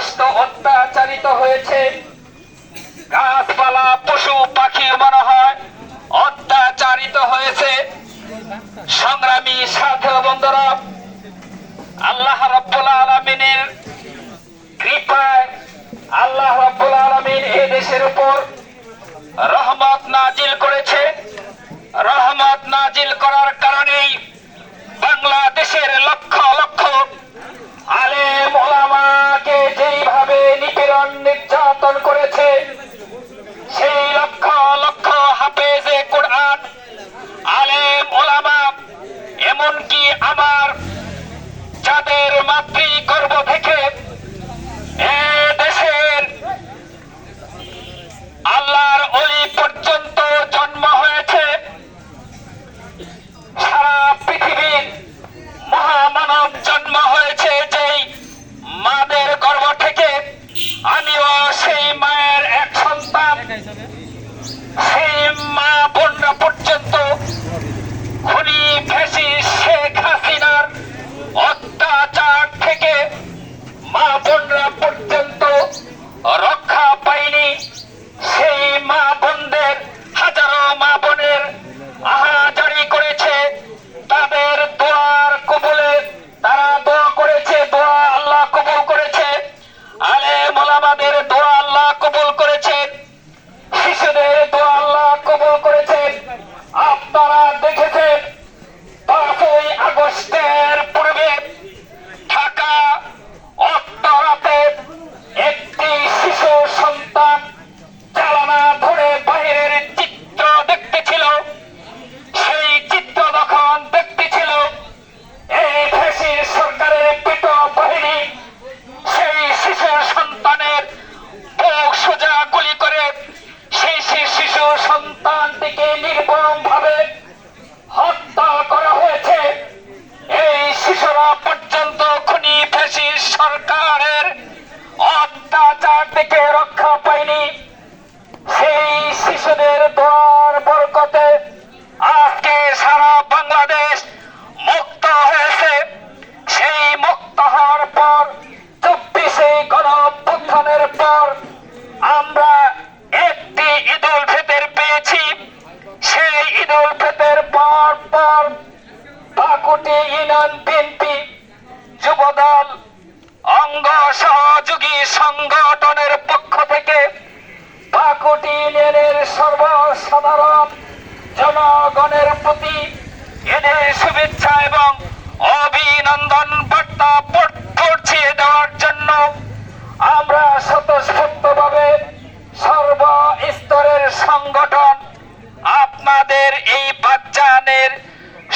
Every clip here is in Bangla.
সমস্ত অত্যাচারিত হয়েছে। গাছপালা, পশু, পাখি মনে হয় অত্যাচারিত হয়েছে। সংগ্রামী সাথে বন্ধুরা, আল্লাহ রব্বুল আলমিনের কৃপায় আল্লাহ রব্বুল আলমিন এ দেশের উপর নিপীড়ন অত্যাচার থেকে রক্ষা সেই শিশুদের দোয়ার বরকতে আজকে সারা বাংলাদেশ মুক্ত হয়েছে। সেই মুক্ত হওয়ার পর, চব্বিশে পর আমরা একটি ঈদুল ফিতর পেয়েছি। সেই ঈদুল ফিতর পর পর বাকুটি ইউনিয়ন বিএনপি যুবদল, অঙ্গ সহযোগী সংগঠনের শুভেচ্ছা এবং অভিনন্দন বার্তা পৌঁছিয়ে দেওয়ার জন্য আমরা স্বতঃস্ফূর্তভাবে সর্ব স্তরের সংগঠন, আপনাদের এই বাচ্চানের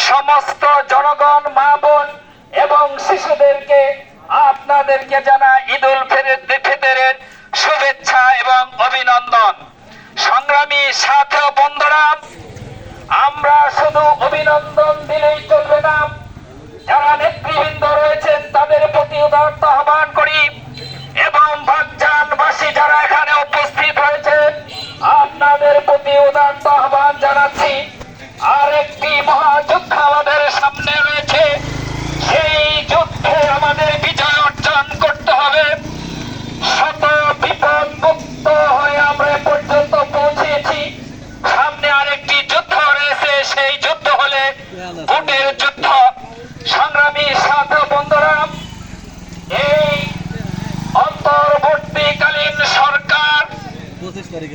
সমস্ত জনগণ, মা বোন এবং শিশুদেরকে আপনাদেরকে জানা ঈদুল ফিতর- ফিতরের শুভেচ্ছা এবং অভিনন্দন। সংগ্রামী সাথে বন্ধুরা আমরা শুধু অভিনন্দন দিলেই চলবে না। যারা নেতৃবৃন্দ রয়েছেন তাদের প্রতি উদারতা আহ্বান করি।